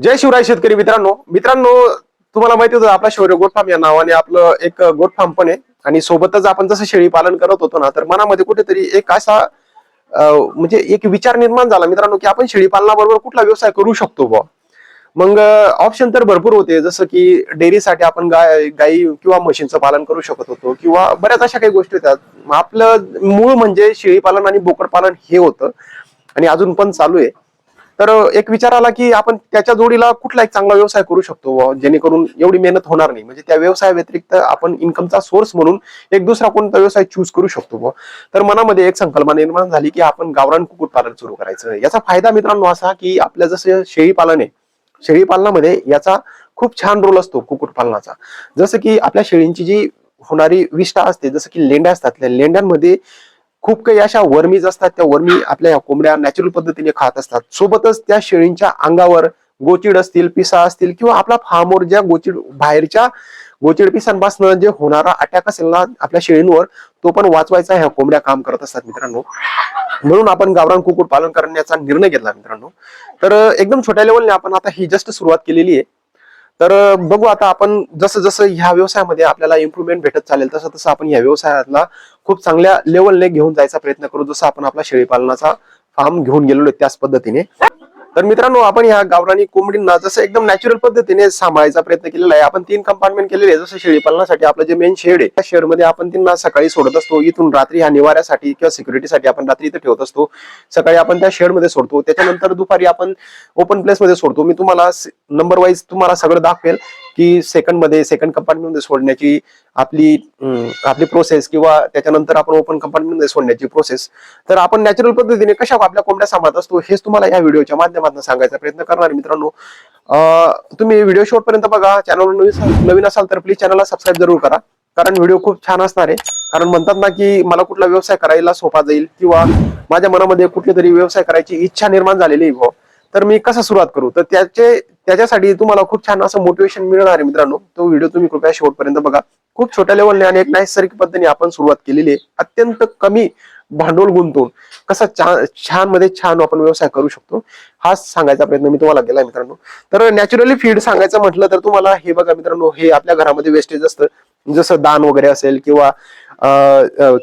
जय शिवराय शेतकरी मित्रांनो. मित्रांनो तुम्हाला माहिती होतं आपला शौर्य गोट फार्म या नावाने आपलं एक गोट फार्म पण आहे. आणि सोबतच आपण जसं शेळी पालन करत होतो ना तर मनामध्ये कुठेतरी एक असा म्हणजे एक विचार निर्माण झाला मित्रांनो की आपण शेळी पालनाबरोबर कुठला व्यवसाय करू शकतो बुवा. मग ऑप्शन तर भरपूर होते. जसं की डेअरीसाठी आपण गाय गाई किंवा म्हशींचं पालन करू शकत होतो किंवा बऱ्याच अशा काही गोष्टी होत्या. आपलं मूळ म्हणजे शेळी पालन आणि बोकड पालन हे होतं. आणि अजून पण चालू आहे. तर एक विचार आला की आपण त्याच्या जोडीला कुठला एक चांगला व्यवसाय करू शकतो जेणेकरून एवढी मेहनत होणार नाही. म्हणजे त्या व्यवसाया व्यतिरिक्त आपण इन्कमचा सोर्स म्हणून एक दुसरा कोणता व्यवसाय चूज करू शकतो व तर मनामध्ये एक संकल्पना निर्माण झाली की आपण गावरान कुक्कुटपालन सुरू करायचं. याचा फायदा मित्रांनो असा की आपल्या जसं शेळीपालन आहे शेळीपालनामध्ये याचा खूप छान रोल असतो कुक्कुटपालनाचा जसं की आपल्या शेळींची जी होणारी विष्ठा असते जसं की लेंड्या असतात त्या लेंड्यांमध्ये खूप काही अशा वर्मीज असतात त्या वर्मी आपल्या या कोंबड्या नॅचरल पद्धतीने खात असतात. सोबतच त्या शेळींच्या अंगावर गोचिड असतील पिसा असतील किंवा आपला फार्मवर ज्या गोचिड बाहेरच्या गोचिड पिसांपासून जे होणारा अटॅक असेल ना आपल्या शेळींवर तो पण वाचवायचा ह्या कोंबड्या काम करत असतात मित्रांनो. म्हणून आपण गावरान कुक्कुट पालन करण्याचा निर्णय घेतला मित्रांनो. तर एकदम छोट्या लेवलने आपण आता ही जस्ट सुरुवात केलेली आहे. तर बघू आता आपण जसं जसं ह्या व्यवसायामध्ये आपल्याला इम्प्रुव्हमेंट भेटत चालेल तसं तसं आपण या व्यवसायाला खूप चांगल्या लेवलने घेऊन जायचा प्रयत्न करू जसं आपण आपला शेळी पालनाचा फार्म घेऊन गेलेलो त्याच पद्धतीने. तर मित्रांनो आपण ह्या गावरानी कोंबडींना जसं एकदम नॅचरल पद्धतीने सांभाळायचा प्रयत्न केलेला आहे. आपण तीन कंपार्टमेंट केलेले आहे जसं शेळी पालनासाठी आपलं जे मेन शेड आहे त्या शेडमध्ये आपण त्यांना सकाळी सोडत असतो. इथून रात्री ह्या निवाऱ्यासाठी किंवा सिक्युरिटीसाठी आपण रात्री इथं ठेवत असतो. सकाळी आपण त्या शेडमध्ये सोडतो. त्याच्यानंतर दुपारी आपण ओपन प्लेस मध्ये सोडतो. मी तुम्हाला नंबर वाईज तुम्हाला सगळं दाखवेल. की सेकंडमध्ये सेकंड कंपार्टमेंटमध्ये सोडण्याची आपली आपली प्रोसेस किंवा त्याच्यानंतर आपण ओपन कंपार्टमेंटमध्ये सोडण्याची प्रोसेस तर आपण नॅचरल पद्धतीने कशा आपल्या कोंबड्या सांभाळत असतो हेच तुम्हाला या व्हिडिओच्या माध्यमातून सांगायचा प्रयत्न करणार मित्रांनो. तुम्ही व्हिडिओ शेवट पर्यंत बघा. चॅनल नवीन नवीन असाल तर प्लीज चॅनलला सबस्क्राईब जरूर करा. कारण व्हिडिओ खूप छान असणार आहे. कारण म्हणतात ना की मला कुठला व्यवसाय करायला सोपा जाईल किंवा माझ्या मनामध्ये कुठली तरी व्यवसाय करायची इच्छा निर्माण झालेली आहे बुवा. तर मी कसा सुरुवात करू? तर त्याचे त्याच्यासाठी तुम्हाला खूप छान असं मोटिवेशन मिळणार आहे मित्रांनो. तो व्हिडिओ तुम्ही कृपया शेवटपर्यंत बघा. खूप छोट्या लेवलने आणि एक नैसर्गिक पद्धतीने आपण सुरुवात केलेली आहे. अत्यंत कमी भांडवल गुंतवून कसा छान छानमध्ये छान आपण व्यवसाय करू शकतो हा सांगायचा प्रयत्न मी तुम्हाला केला मित्रांनो. तर नॅचरली फीड सांगायचं म्हटलं तर तुम्हाला हे बघा मित्रांनो हे आपल्या घरामध्ये वेस्टेज असतं. जसं दान वगैरे असेल किंवा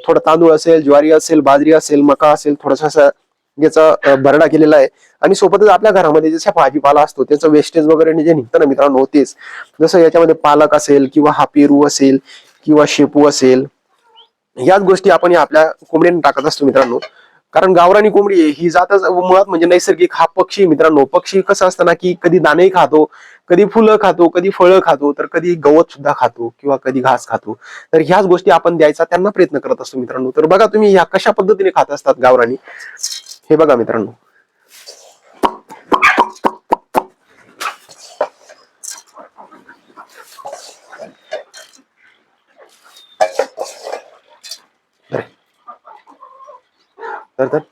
थोडं तांदूळ असेल ज्वारी असेल बाजरी असेल मका असेल थोडासा याचा भरडा केलेला आहे. आणि सोबतच आपल्या घरामध्ये जसा भाजीपाला असतो त्याचं वेस्टेज वगैरे जे निघतं ना मित्रांनो तेच. जसं याच्यामध्ये पालक असेल किंवा हा पेरू असेल किंवा शेपू असेल याच गोष्टी आपण या आपल्या कोंबडीने टाकत असतो मित्रांनो. कारण गावरानी कोंबडी आहे, ही जातच मुळात म्हणजे नैसर्गिक हा पक्षी मित्रांनो. पक्षी कसं असतं ना की कधी दाणेही खातो कधी फुलं खातो कधी फळं खातो तर कधी गवत सुद्धा खातो किंवा कधी घास खातो. तर ह्याच गोष्टी आपण द्यायचा त्यांना प्रयत्न करत असतो मित्रांनो. तर बघा तुम्ही ह्या कशा पद्धतीने खात असतात गावरानी. हे बघा मित्रांनो. तर तर.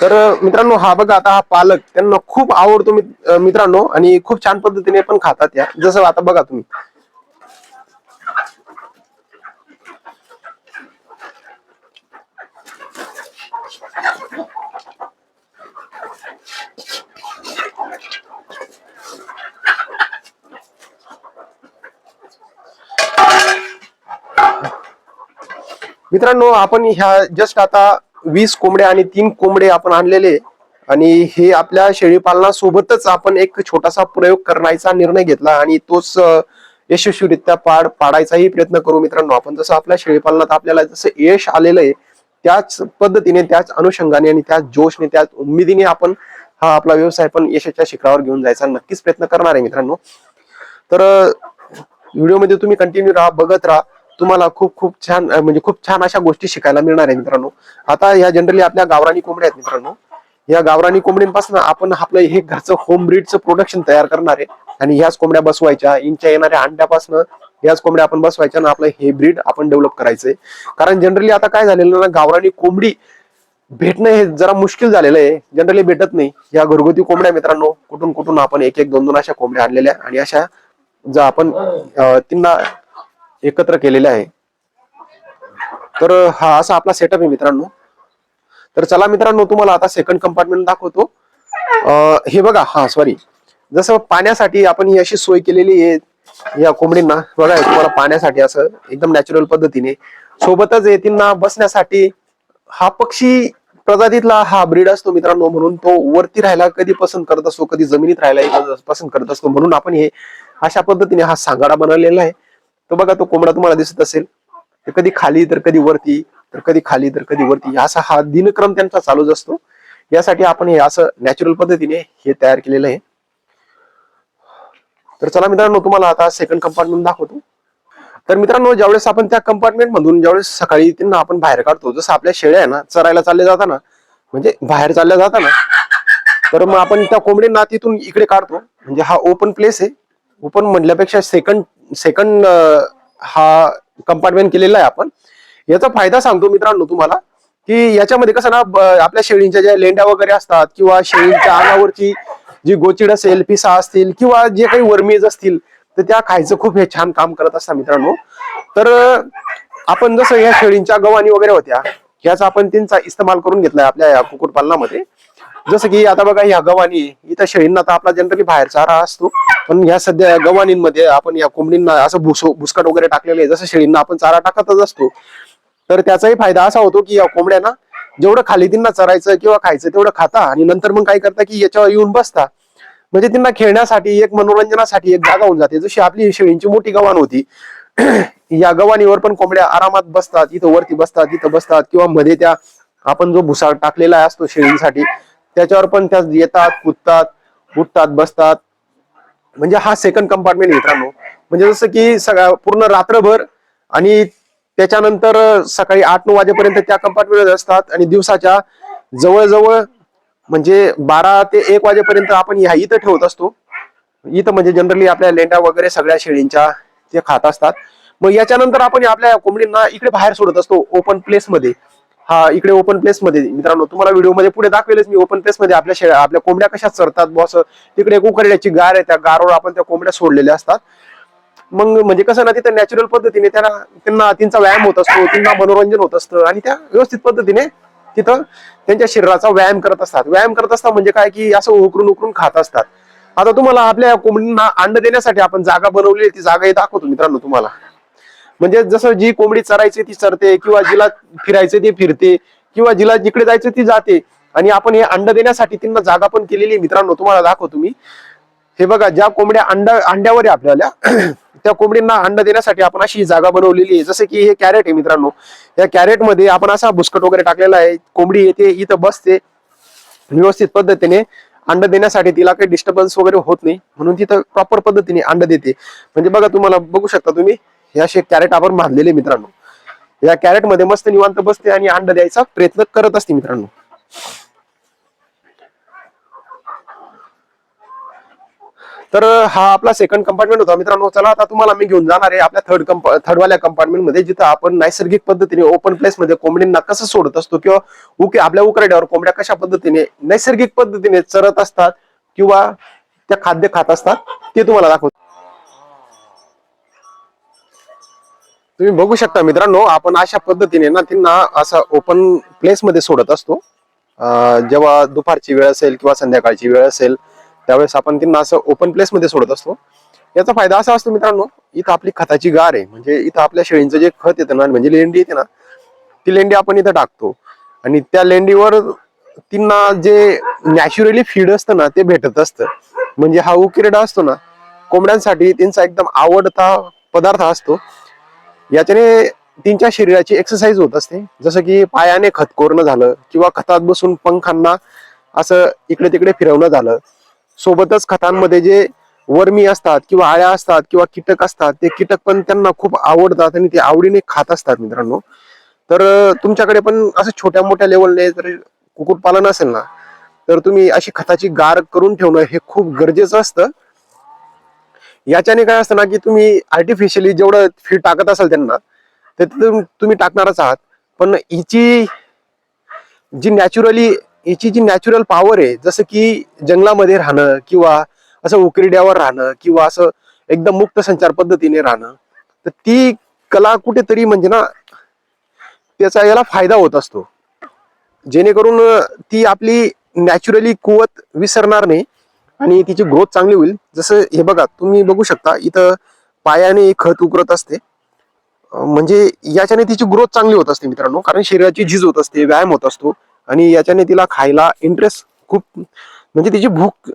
तर मित्रांनो हा बघा आता हा पालक. त्यांना खूप आवडतो मित्रांनो आणि खूप छान पद्धतीने पण खातात या. जसं आता बघा तुम्ही. मित्रांनो आपण ह्या जस्ट आता वीस कोंबडे आणि तीन कोंबडे आपण आणलेले आणि हे आपल्या शेळीपालनासोबतच आपण एक छोटासा प्रयोग करण्याचा निर्णय घेतला आणि तोच यशस्वीरित्या पाड पाडायचाही प्रयत्न करू मित्रांनो. आपण जसं आपल्या शेळीपालनात आपल्याला जसं यश आलेलं आहे त्याच पद्धतीने त्याच अनुषंगाने आणि त्याच जोशने त्याच उमेदीने आपण हा आपला व्यवसाय पण यशाच्या शिखरावर घेऊन जायचा नक्कीच प्रयत्न करणार आहे मित्रांनो. तर व्हिडिओमध्ये तुम्ही कंटिन्यू राहा बघत राहा. तुम्हाला खूप खूप छान म्हणजे खूप छान अशा गोष्टी शिकायला मिळणार आहे मित्रांनो. आता या जनरली आपल्या गावरानी कोंबड्या आहेत मित्रांनो. या गावरानी कोंबडींपासून आपण आपलं हे घरचं होम ब्रीडचं प्रोडक्शन तयार करणार आहे. आणि ह्याच कोंबड्या बसवायच्या इंच्या येणाऱ्या अंड्यापासून ह्याच कोंबड्या आपण बसवायच्या आणि आपलं हे ब्रीड आपण डेव्हलप करायचंय. कारण जनरली आता काय झालेलं ना गावरानी कोंबडी भेटणं हे जरा मुश्किल झालेलं आहे. जनरली भेटत नाही. या घरगुती कोंबड्या मित्रांनो कुठून कुठून आपण एक एक दोन दोन अशा कोंबड्या आणलेल्या आणि अशा जर आपण त्यांना एकत्र केलेले आहे. तर हा असा आपला सेटअप आहे मित्रांनो. तर चला मित्रांनो तुम्हाला आता सेकंड कंपार्टमेंट दाखवतो. हे बघा हा सॉरी जसं पाण्यासाठी आपण ही अशी सोय केलेली आहे या कोंबडींना. बघा तुम्हाला पाण्यासाठी असं एकदम नॅचरल पद्धतीने. सोबतच येतींना बसण्यासाठी. हा पक्षी प्रजातीतला हा ब्रीड असतो मित्रांनो म्हणून तो वरती राहायला कधी पसंत करत असतो कधी जमिनीत राहायला पसंत करत असतो म्हणून आपण हे अशा पद्धतीने हा सांगाडा बनवलेला आहे. तो बघा तो कोंबडा तुम्हाला दिसत असेल. तर कधी खाली तर कधी वरती तर कधी खाली तर कधी वरती. असा हा दिनक्रम त्यांचा चालूच असतो. यासाठी आपण हे असं नॅचरल पद्धतीने हे तयार केलेलं आहे. तर चला मित्रांनो तुम्हाला आता सेकंड कंपार्टमेंट दाखवतो. तर मित्रांनो ज्यावेळेस आपण त्या कंपार्टमेंट मधून ज्यावेळेस सकाळी त्यांना आपण बाहेर काढतो जसं आपल्या शेळ्या आहे ना चरायला चालले जाताना म्हणजे बाहेर चालल्या जाताना तर मग आपण त्या कोंबडींना तिथून इकडे काढतो. म्हणजे हा ओपन प्लेस आहे. ओपन म्हटल्यापेक्षा सेकंड सेकंड हा कंपार्टमेंट केलेला आहे आपण. याचा फायदा सांगतो मित्रांनो तुम्हाला की याच्यामध्ये कसं ना आपल्या शेळींच्या ज्या लेंड्या वगैरे असतात किंवा शेळींच्या अंगावरची जी गोचिड असेल पिसा असतील किंवा जे काही वर्मीज असतील तर त्या खायचं खूप हे छान काम करत असतात मित्रांनो. तर आपण जसं या शेळींच्या गव्हाणी वगैरे होत्या याचा आपण त्यांचा इस्तेमाल करून घेतलाय आपल्या या कुक्कुटपालनामध्ये. जसं की आता बघा ह्या गव्हाणी इथं शेळींना तर आपला जनरली बाहेर चारा असतो. पण ह्या सध्या गव्हाणींमध्ये आपण या कोंबडींना असं भुस भुसकट वगैरे टाकलेले आहे. जसं शेळींना आपण चारा टाकतच असतो तर त्याचाही फायदा असा होतो की या कोंबड्यांना जेवढं खाली त्यांना चरायचं किंवा खायचं तेवढं खाता आणि नंतर मग काय करता की याच्यावर येऊन बसता. म्हणजे त्यांना खेळण्यासाठी एक मनोरंजनासाठी एक जागा होऊन जाते. जशी आपली शेळींची मोठी गव्हाण होती या गव्हाणीवर पण कोंबड्या आरामात बसतात इथं वरती बसतात इथं बसतात किंवा मध्ये त्या आपण जो भुसा टाकलेला असतो शेळींसाठी त्याच्यावर पण त्या येतात कुदतात उठतात बसतात. म्हणजे हा सेकंड कंपार्टमेंट मित्रांनो. म्हणजे जसं की सगळ्या पूर्ण रात्रभर आणि त्याच्यानंतर सकाळी आठ नऊ वाजेपर्यंत त्या कंपार्टमेंट असतात आणि दिवसाच्या जवळजवळ म्हणजे बारा ते एक वाजेपर्यंत आपण ह्या इथं ठेवत असतो. इथं म्हणजे जनरली आपल्या लेंड्या वगैरे सगळ्या शेळींच्या ते खात असतात. मग याच्यानंतर आपण आपल्या कोंबडींना इकडे बाहेर सोडत असतो ओपन प्लेस मध्ये. हा इकडे ओपन प्लेस मध्ये. मित्रांनो तुम्हाला व्हिडिओमध्ये पुढे दाखवेलच मी ओपन प्लेस मध्ये आपल्या शेळ्या आपल्या कोंबड्या कशा चरतात बॉस तिकडे एक उकरड्याची गार आहे त्या गारवर आपण त्या कोंबड्या सोडलेल्या असतात. मग म्हणजे कसं ना तिथं नॅचरल पद्धतीने त्यांना त्यांना त्यांचा व्यायाम होत असतो त्यांना मनोरंजन होत असतं आणि त्या व्यवस्थित पद्धतीने तिथं त्यांच्या शरीराचा व्यायाम करत असतात. व्यायाम करत असतात म्हणजे काय की असं उकरून उकरून खात असतात. आता तुम्हाला आपल्या कोंबडींना अंड देण्यासाठी आपण जागा बनवली ती जागा हे दाखवतो मित्रांनो तुम्हाला. म्हणजे जसं जी कोंबडी चरायची ती चरते किंवा जिला फिरायचे ती फिरते किंवा जिला जिकडे जायचं ती जाते. आणि आपण हे अंड देण्यासाठी त्यांना जागा पण केलेली आहे मित्रांनो तुम्हाला दाखवतो मी. हे बघा ज्या कोंबड्या अंडा अंड्यावर आहे आपल्याला त्या कोंबडींना अंड देण्यासाठी आपण अशी जागा बनवलेली आहे. जसं की हे कॅरेट आहे मित्रांनो या कॅरेटमध्ये आपण असा बुसकट वगैरे टाकलेला आहे. कोंबडी येते इथं बसते. व्यवस्थित पद्धतीने अंड देण्यासाठी तिला काही डिस्टर्बन्स वगैरे होत नाही. म्हणून तिथं प्रॉपर पद्धतीने अंड देते. म्हणजे बघा तुम्हाला बघू शकता तुम्ही हे असे कॅरेट आपण बांधलेले मित्रांनो. या कॅरेटमध्ये मस्त निवांत बसते आणि अंड द्यायचा प्रयत्न करत असते मित्रांनो. तर हा आपला सेकंड कंपार्टमेंट होता मित्रांनो. चला आता तुम्हाला मी घेऊन जाणार आहे आपल्या थर्ड कंपा थर्डवाल्या कंपार्टमेंटमध्ये जिथं आपण नैसर्गिक पद्धतीने ओपन प्लेस मध्ये कोंबडींना कसं सोडत असतो किंवा उके आपल्या उकरड्यावर कोंबड्या कशा पद्धतीने नैसर्गिक पद्धतीने चरत असतात किंवा त्या खाद्य खात असतात ते तुम्हाला दाखवतो. तुम्ही बघू शकता मित्रांनो आपण अशा पद्धतीने ना त्यांना असा ओपन प्लेस मध्ये सोडत असतो. जेव्हा दुपारची वेळ असेल किंवा संध्याकाळची वेळ असेल त्यावेळेस आपण त्यांना असं ओपन प्लेस मध्ये सोडत असतो. याचा फायदा असा असतो मित्रांनो इथं आपली खताची गार आहे. म्हणजे इथं आपल्या शेळींचं जे खत येतं ना म्हणजे लेंडी येते ना ती लेंडी आपण इथं टाकतो. आणि त्या लेंडीवर त्यांना जे नॅचरली फीड असतं ना ते भेटत असतं. म्हणजे हा उकिरडा असतो ना कोंबड्यांसाठी त्यांचा एकदम आवडता पदार्थ असतो. याच्याने तीनच्या शरीराची एक्सरसाइज होत असते. जसं की पायाने खत कोरणं झालं किंवा खतात बसून पंखांना असं इकडे तिकडे फिरवणं झालं. सोबतच खतांमध्ये जे वर्मी असतात किंवा आळ्या असतात किंवा कीटक असतात ते कीटक पण त्यांना खूप आवडतात आणि ते आवडीने खात असतात मित्रांनो. तर तुमच्याकडे पण असं छोट्या मोठ्या लेवलने जर कुक्कुटपालन असेल ना तर तुम्ही अशी खताची गार करून ठेवणं हे खूप गरजेचं असतं. याच्याने काय असतं ना की तुम्ही आर्टिफिशियली जेवढं फीड टाकत असाल त्यांना ते तुम्ही टाकणारच आहात. पण हिची जी नॅचरली हिची जी नॅचरल पॉवर आहे जसं की जंगलामध्ये राहणं किंवा असं उकरड्यावर राहणं किंवा असं एकदम मुक्त संचार पद्धतीने राहणं तर ती कला कुठेतरी म्हणजे ना त्याचा याला फायदा होत असतो. जेणेकरून ती आपली नॅचरली कुवत विसरणार नाही. आणि तिची ग्रोथ चांगली होईल. जसं हे बघा तुम्ही बघू शकता इथं पायाने खत उकरत असते. म्हणजे याच्याने तिची ग्रोथ चांगली होत असते मित्रांनो. कारण शरीराची झीज होत असते व्यायाम होत असतो. आणि याच्याने तिला खायला इंटरेस्ट खूप म्हणजे तिची भूक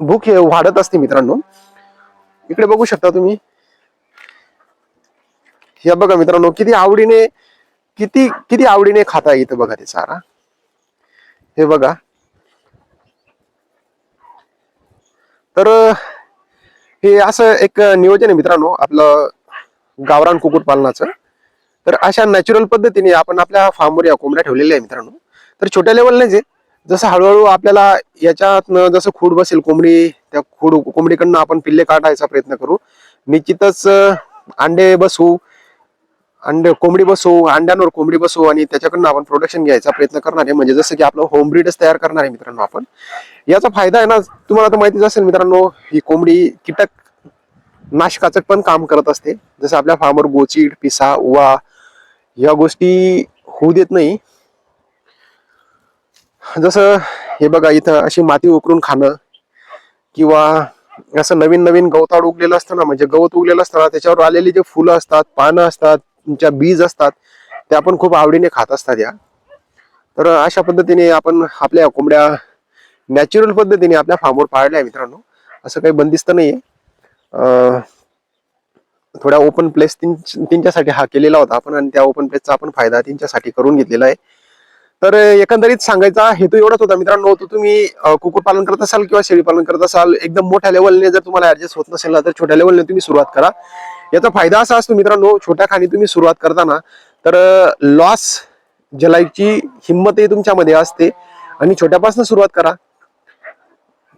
भूक वाढत असते मित्रांनो. इकडे बघू शकता तुम्ही. हे बघा मित्रांनो किती आवडीने किती किती आवडीने खाता इथं बघा ते सारा हे बघा. तर हे असं एक नियोजन आहे मित्रांनो आपलं गावरान कुकुटपालनाचं तर अशा नॅचरल पद्धतीने आपण आपल्या फार्मवर या कोंबड्या ठेवलेल्या आहे मित्रांनो. तर छोट्या लेवलने जे जसं हळूहळू आपल्याला याच्यातनं जसं खूड बसेल कोंबडी त्या खूड कोंबडीकडनं आपण पिल्ले काढायचा प्रयत्न करू. निश्चितच अंडे बसवू अंडे कोंबडी बसवू अंड्यांवर कोंबडी बसवू आणि त्याच्याकडनं आपण प्रोडक्शन घ्यायचा प्रयत्न करणार आहे. म्हणजे जसं की आपलं होम ब्रीडच तयार करणार आहे मित्रांनो आपण. याचा फायदा आहे ना तुम्हाला तर माहितीच असेल मित्रांनो ही कोंबडी कीटक नाशकाचं पण काम करत असते. जसं आपल्या फार्मवर गोचीड पिसा उवा या गोष्टी होऊ देत नाही. जसं हे बघा इथं अशी माती उकरून खाणं किंवा असं नवीन नवीन गवताळ उगलेलं असतं ना म्हणजे गवत उगलेलं असतं ना त्याच्यावर आलेली जे फुलं असतात पानं असतात तुमच्या बीज असतात त्या पण खूप आवडीने खात असतात या. तर अशा पद्धतीने आपण आपल्या कोंबड्या नॅचरल पद्धतीने आपल्या फार्मवर पाळल्या आहे मित्रांनो. असं काही बंदिस्त नाहीये. अं, थोड्या ओपन प्लेस त्यांच्यासाठी हा केलेला होता आपण आणि त्या ओपन प्लेसचा आपण फायदा त्यांच्यासाठी करून घेतलेला आहे. तर एकंदरीत सांगायचा हेतू एवढाच होता मित्रांनो तो तुम्ही कुकुटपालन कुक्कुटपालन करत असाल किंवा शेळी पालन करत असाल एकदम मोठ्या लेवलने जर तुम्हाला ऍडजस्ट होत नसेल ना तर छोट्या लेवलने तुम्ही सुरुवात करा. याचा फायदा असा असतो मित्रांनो छोट्या खाणी तुम्ही सुरुवात करताना तर लॉस जलायची हिंमतही तुमच्यामध्ये असते. आणि छोट्यापासून सुरुवात करा.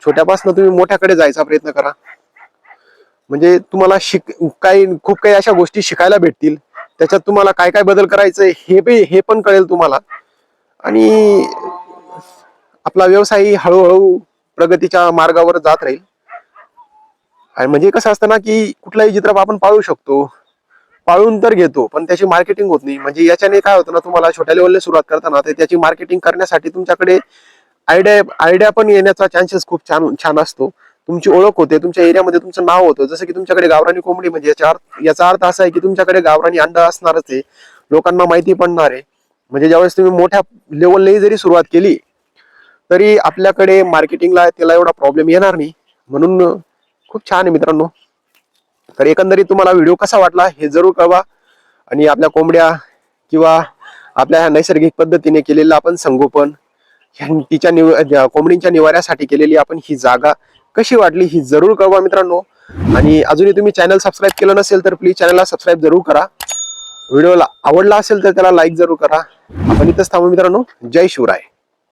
छोट्यापासून तुम्ही मोठ्याकडे जायचा प्रयत्न करा. म्हणजे तुम्हाला शिक काही खूप काही अशा गोष्टी शिकायला भेटतील. त्याच्यात तुम्हाला काय काय बदल करायचे हे बी हे पण कळेल तुम्हाला. आणि आपला व्यवसाय हळूहळू प्रगतीच्या मार्गावर जात राहील. आणि म्हणजे कसं असतं ना की कुठलाही चित्रप आपण पाळू शकतो. पाळून तर घेतो पण त्याची मार्केटिंग होत नाही. म्हणजे याच्याने काय होतं ना तुम्हाला छोट्या लेवलने सुरुवात करताना तर त्याची मार्केटिंग करण्यासाठी तुमच्याकडे आयडिया आयडिया पण येण्याचा चान्सेस खूप छान छान असतो. तुमची ओळख होते तुमच्या एरियामध्ये तुमचं नाव होतं. जसं की तुमच्याकडे गावरानी कोंबडी म्हणजे याचा अर्थ याचा अर्थ असा आहे की तुमच्याकडे गावरानी अंडा असणारच आहे. लोकांना माहिती पडणार आहे. म्हणजे ज्यावेळेस तुम्ही मोठ्या लेवलने जरी सुरुवात केली तरी आपल्याकडे मार्केटिंगला त्याला एवढा प्रॉब्लेम येणार नाही. म्हणून खूप छान आहे मित्रांनो. तर एकंदरीत तुम्हाला व्हिडिओ कसा वाटला हे जरूर कळवा. आणि आपल्या कोंबड्या किंवा आपल्या ह्या नैसर्गिक पद्धतीने केलेलं आपण संगोपन ह्या- तिच्या निव कोंबडींच्या निवाऱ्यासाठी केलेली आपण ही जागा कशी वाटली ही जरूर कळवा मित्रांनो. आणि अजूनही तुम्ही चॅनल सबस्क्राईब केलं नसेल तर प्लीज चॅनलला सबस्क्राईब जरूर करा. व्हिडिओला आवडला असेल तर त्याला लाईक जरूर करा. आपण इथंच थांबू मित्रांनो. जय शिवराय.